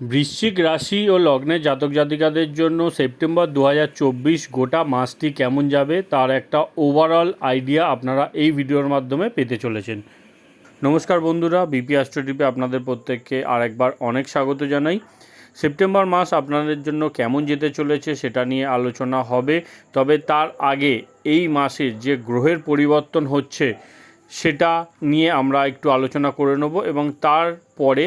বৃশ্চিক রাশি ও লগ্নে জাতক জাতিকাদের জন্য সেপ্টেম্বর দু হাজার চব্বিশ গোটা মাসটি কেমন যাবে তার একটা ওভারঅল আইডিয়া আপনারা এই ভিডিওর মাধ্যমে পেতে চলেছেন। নমস্কার বন্ধুরা বিপি অ্যাস্ট্রোটিপে আপনাদের প্রত্যেককে আরেকবার অনেক স্বাগত জানাই। সেপ্টেম্বর মাস আপনাদের জন্য কেমন যেতে চলেছে সেটা নিয়ে আলোচনা হবে, তবে তার আগে এই মাসের যে গ্রহের পরিবর্তন হচ্ছে সেটা নিয়ে আমরা একটু আলোচনা করে নেব এবং তারপরে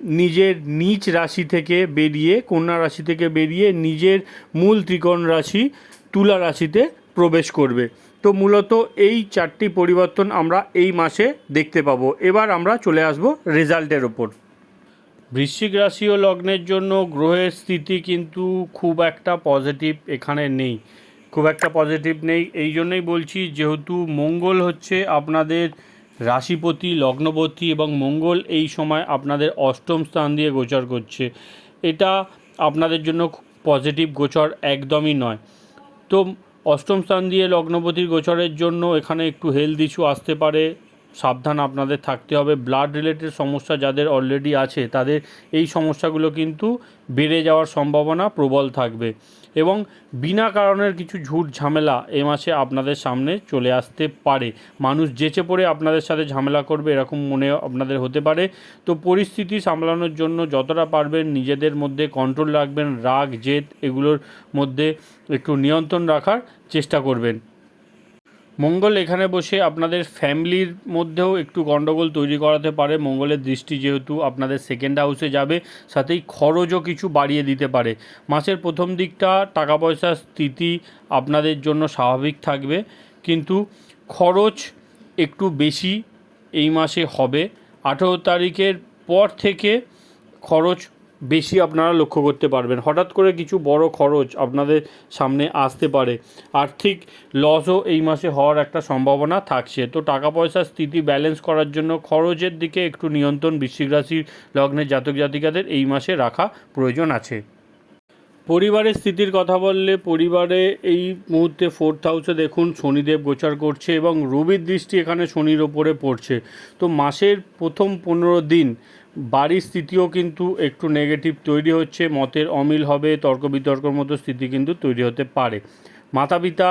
নিজের নিজ রাশি থেকে বেরিয়ে, কন্যা রাশি থেকে বেরিয়ে নিজের মূল ত্রিকোণ রাশি তুলা রাশিতে প্রবেশ করবে। তো মূলত এই চারটি পরিবর্তন আমরা এই মাসে দেখতে পাবো। এবার আমরা চলে আসব রেজাল্টের ওপর। বৃশ্চিক রাশি ও লগ্নের জন্য গ্রহের স্থিতি কিন্তু খুব একটা পজিটিভ এখানে নেই। খুব একটা পজিটিভ নেই। এই জন্যই বলছি, যেহেতু মঙ্গল হচ্ছে আপনাদের রাশিপতি, লগ্নপতি এবং মঙ্গল এই সময় আপনাদের অষ্টম স্থান দিয়ে গোচর করছে। এটা আপনাদের জন্য পজিটিভ গোচর একদমই নয়। তো অষ্টম স্থান দিয়ে লগ্নপতির গোচরের জন্য এখানে একটু হেলথ ইস্যু আসতে পারে। সাবধান আপনাদের থাকতে হবে। ব্লাড রিলেটেড সমস্যা যাদের অলরেডি আছে, তাদের এই সমস্যাগুলো কিন্তু বেড়ে যাওয়ার সম্ভাবনা প্রবল থাকবে। এবং বিনা কারণের কিছু ঝুট ঝামেলা এ মাসে আপনাদের সামনে চলে আসতে পারে। মানুষ যেচে পড়ে আপনাদের সাথে ঝামেলা করবে এরকম মনে আপনাদের হতে পারে। তো পরিস্থিতি সামলানোর জন্য যতটা পারবেন নিজেদের মধ্যে কন্ট্রোল রাখবেন। রাগ, জেদ এগুলোর মধ্যে একটু নিয়ন্ত্রণ রাখার চেষ্টা করবেন। মঙ্গল এখানে বসে আপনাদের ফ্যামিলির মধ্যেও একটু গণ্ডগোল তৈরি করাতে পারে। মঙ্গলের দৃষ্টি যেহেতু আপনাদের সেকেন্ড হাউসে যাবে, সাথেই খরচও কিছু বাড়িয়ে দিতে পারে। মাসের প্রথম দিকটা টাকা পয়সার স্থিতি আপনাদের জন্য স্বাভাবিক থাকবে, কিন্তু খরচ একটু বেশি এই মাসে হবে। আঠেরো তারিখের পর থেকে খরচ বেশি আপনারা লক্ষ্য করতে পারবেন। হঠাৎ করে কিছু বড় খরচ আপনাদের সামনে আসতে পারে। আর্থিক লসও এই মাসে হওয়ার একটা সম্ভাবনা থাকছে। তো টাকা পয়সার স্থিতি ব্যালেন্স করার জন্য খরচের দিকে একটু নিয়ন্ত্রণ বৃশ্চিক রাশির লগ্নের জাতক জাতিকাদের এই মাসে রাখা প্রয়োজন আছে। পরিবারের স্থিতির কথা বললে পরিবারে এই মুহূর্তে ফোর্থ হাউসে দেখুন শনিদেব গোচার করছে এবং রবির দৃষ্টি এখানে শনির ওপরে পড়ছে। তো মাসের প্রথম পনেরো দিন বাড়ির স্থিতিও কিন্তু একটু নেগেটিভ তৈরি হচ্ছে, মতের অমিল হবে, তর্ক বিতর্কর মতো স্থিতি কিন্তু তৈরি হতে পারে। মাতা পিতা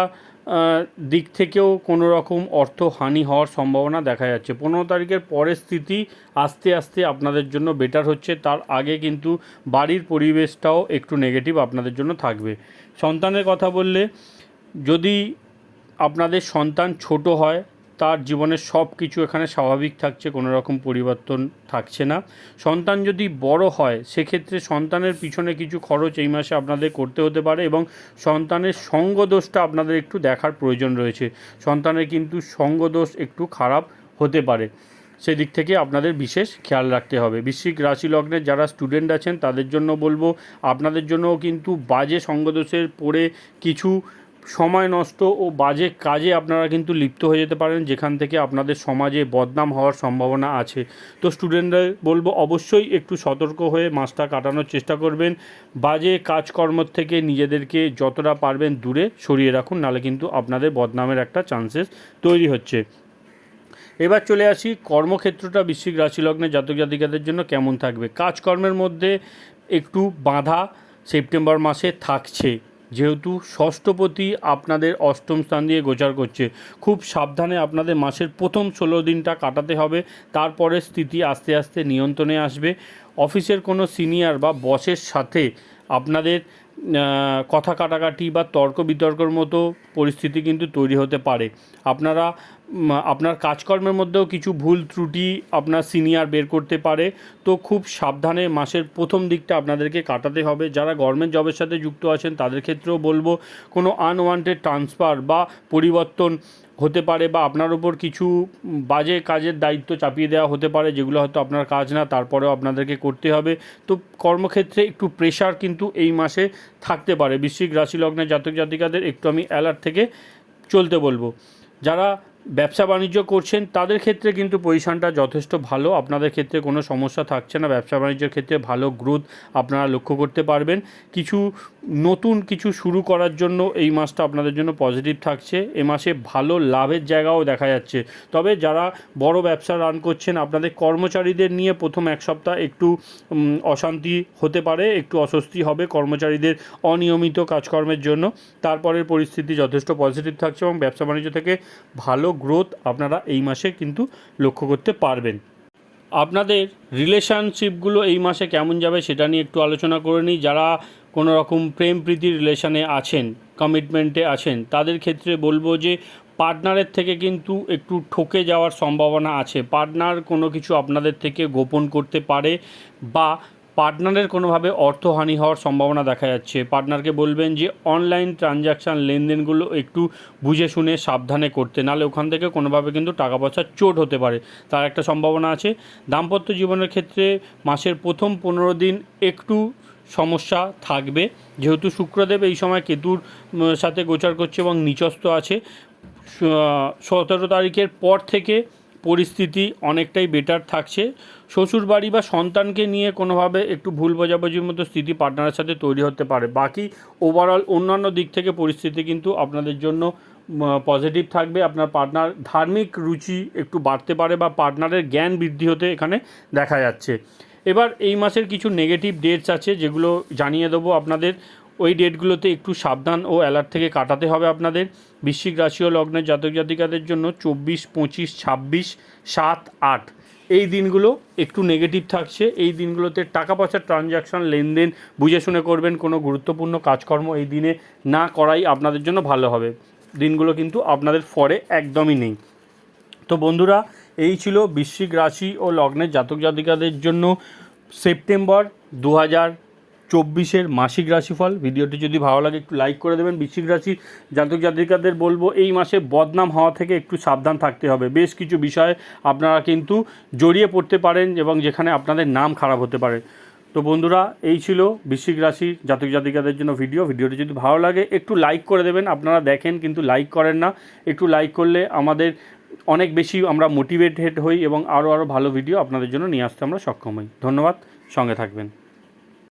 দিক থেকেও কোনো রকম অর্থ হানি হওয়ার সম্ভাবনা দেখা যাচ্ছে। পনেরো তারিখের পরের স্থিতি আস্তে আস্তে আপনাদের জন্য বেটার হচ্ছে। তার আগে কিন্তু বাড়ির পরিবেশটাও একটু নেগেটিভ আপনাদের জন্য থাকবে। সন্তানের কথা বললে যদি আপনাদের সন্তান ছোট হয় তার জীবনের সব কিছু এখানে স্বাভাবিক থাকছে, কোনো রকম পরিবর্তন থাকছে না। সন্তান যদি বড় হয়, সেক্ষেত্রে সন্তানের পিছনে কিছু খরচ এই মাসে আপনাদের করতে হতে পারে এবং সন্তানের সঙ্গদোষটা আপনাদের একটু দেখার প্রয়োজন রয়েছে। সন্তানের কিন্তু সঙ্গদোষ একটু খারাপ হতে পারে। সেদিক থেকে আপনাদের বিশেষ খেয়াল রাখতে হবে। বৃশ্চিক রাশি লগ্নের যারা স্টুডেন্ট আছেন, তাদের জন্য বলব, আপনাদের জন্যও কিন্তু বাজে সঙ্গদোষের পড়ে কিছু সময় নষ্ট ও বাজে কাজে আপনারা কিন্তু লিপ্ত হয়ে যেতে পারেন, যেখান থেকে আপনাদের সমাজে বদনাম হওয়ার সম্ভাবনা আছে। তো স্টুডেন্টরা বলব, অবশ্যই একটু সতর্ক হয়ে মাসটা কাটানোর চেষ্টা করবেন। বাজে কাজকর্ম থেকে নিজেদেরকে যতটা পারবেন দূরে সরিয়ে রাখুন নাহলে কিন্তু আপনাদের বদনামের একটা চান্সেস তৈরি হচ্ছে। এবার চলে আসি, কর্মক্ষেত্রটা বৃশ্চিক রাশি লগ্নে জাতক জাতিকাদের জন্য কেমন থাকবে? কাজকর্মের মধ্যে একটু বাধা সেপ্টেম্বর মাসে থাকছে। যেহেতু ষষ্ঠপতি আপনাদের অষ্টম স্থান দিয়ে গোচার করছে, খুব সাবধানে আপনাদের মাসের প্রথম ষোলো দিনটা কাটাতে হবে, তারপরে স্থিতি আস্তে আস্তে নিয়ন্ত্রণে আসবে। অফিসের কোনো সিনিয়র বা বসের সাথে আপনাদের কথা কাটাকাটি বা তর্ক বিতর্কের মতো পরিস্থিতি কিন্তু তৈরি হতে পারে। আপনারা আপনার কাজকর্মের মধ্যেও কিছু ভুল ত্রুটি আপনার সিনিয়র বের করতে পারে। তো খুব সাবধানে মাসের প্রথম দিকটা আপনাদেরকে কাটাতে হবে। যারা গভর্নমেন্ট জবের সাথে যুক্ত আছেন, তাদের ক্ষেত্রেও বলব, কোনো আনওয়ান্টেড ট্রান্সফার বা পরিবর্তন হতে পারে বা আপনার উপর কিছু বাজে কাজের দায়িত্ব চাপিয়ে দেওয়া হতে পারে, যেগুলো হয়তো আপনার কাজ না, তারপরেও আপনাদেরকে করতে হবে। তো কর্মক্ষেত্রে একটু প্রেশার কিন্তু এই মাসে থাকতে পারে। বৃশ্চিক রাশি লগ্নের জাতক জাতিকাদের একটু আমি অ্যালার্ট থেকে চলতে বলব। যারা ব্যবসা বাণিজ্য করছেন, তাদের ক্ষেত্রে কিন্তু পজিশনটা যথেষ্ট ভালো। আপনাদের ক্ষেত্রে কোনো সমস্যা থাকছে না। ব্যবসা বাণিজ্যের ক্ষেত্রে ভালো গ্রোথ আপনারা লক্ষ্য করতে পারবেন। কিছু নতুন কিছু শুরু করার জন্য এই মাসটা আপনাদের জন্য পজিটিভ থাকছে। এ মাসে ভালো লাভের জায়গাও দেখা যাচ্ছে। তবে যারা বড় ব্যবসা রান করছেন, আপনাদের কর্মচারীদের নিয়ে প্রথম এক সপ্তাহ একটু অশান্তি হতে পারে, একটু অস্বস্তি হবে কর্মচারীদের অনিয়মিত কাজকর্মের জন্য। তারপরের পরিস্থিতি যথেষ্ট পজিটিভ থাকছে এবং ব্যবসা বাণিজ্য থেকে ভালো গ্রোথ আপনারা এই মাসে কিন্তু লক্ষ্য করতে পারবেন। আপনাদের রিলেশনশিপগুলো এই মাসে কেমন যাবে সেটা নিয়ে একটু আলোচনা করে নিই। যারা কোনো রকম প্রেম প্রীতি রিলেশনে আছেন কমিটমেন্টে আছেন, তাদের ক্ষেত্রে বলব যে পার্টনারের থেকে কিন্তু একটু ঠকে যাওয়ার সম্ভাবনা আছে। পার্টনার কোনো কিছু আপনাদের থেকে গোপন করতে পারে বা পার্টনারের কোনোভাবে অর্থহানি হওয়ার সম্ভাবনা দেখা যাচ্ছে। পার্টনারকে বলবেন যে, অনলাইন ট্রানজ্যাকশান লেনদেনগুলো একটু বুঝে শুনে সাবধানে করতে। নাহলে ওখান থেকে কোনোভাবে কিন্তু টাকা পয়সার চোট হতে পারে। তার একটা সম্ভাবনা আছে। দাম্পত্য জীবনের ক্ষেত্রে মাসের প্রথম পনেরো দিন একটু সমস্যা থাকবে। যেহেতু শুক্রদেব এই সময় কেতুর সাথে গোচার করছে এবং নিচস্থ আছে। সতেরো তারিখের পর থেকে পরিস্থিতি অনেকটাই বেটার থাকছে। শ্বশুর বাড়ি বা সন্তানকে নিয়ে কোনোভাবে একটু ভুল বোঝাবুঝির মতো স্থিতি পার্টনারের সাথে তৈরি হতে পারে। বাকি ওভারঅল অন্যান্য দিক থেকে পরিস্থিতি কিন্তু আপনাদের জন্য পজিটিভ থাকবে। আপনার পার্টনার ধার্মিক রুচি একটু বাড়তে পারে বা পার্টনারের জ্ঞান বৃদ্ধি হতে এখানে দেখা যাচ্ছে। এবার এই মাসের কিছু নেগেটিভ ডেটস আছে যেগুলো জানিয়ে দেবো আপনাদের। ওই ডেটগুলোতে একটু সাবধান ও অ্যালার্ট থেকে কাটাতে হবে আপনাদের। বৃশ্চিক রাশি ও লগ্নের জাতক জাতিকাদের জন্য চব্বিশ, পঁচিশ, ছাব্বিশ, সাত, আট। এই দিনগুলো একটু নেগেটিভ থাকছে। এই দিনগুলোতে টাকা পয়সার ট্রানজ্যাকশন লেনদেন বুঝে শুনে করবেন, কোনো গুরুত্বপূর্ণ কাজকর্ম এই দিনে না করাই আপনাদের জন্য ভালো হবে। দিনগুলো কিন্তু আপনাদের ফরে একদমই নেই। তো বন্ধুরা, এই ছিল বৃশ্চিক রাশি ও লগ্নের জাতক জাতিকাদের জন্য সেপ্টেম্বর দু হাজার চব্বিশের মাসিক রাশিফল। ভিডিওটি যদি ভালো লাগে, একটু লাইক করে দেবেন। বৃশ্চিক রাশি জাতক জাতিকাদের বলব, এই মাসে বদনাম হওয়া থেকে একটু সাবধান থাকতে হবে। বেশ কিছু বিষয়ে আপনারা কিন্তু জড়িয়ে পড়তে পারেন এবং যেখানে আপনাদের নাম খারাপ হতে পারে। তো বন্ধুরা, এই ছিল বৃশ্চিক রাশির জাতক জাতিকাদের জন্য ভিডিও। ভিডিওটি যদি ভালো লাগে, একটু লাইক করে দেবেন। আপনারা দেখেন, কিন্তু লাইক করেন না। একটু লাইক করলে আমাদের অনেক বেশি আমরা মোটিভেটেড হই এবং আরও আরও ভালো ভিডিও আপনাদের জন্য নিয়ে আসতে আমরা সক্ষম হই। ধন্যবাদ। সঙ্গে থাকবেন।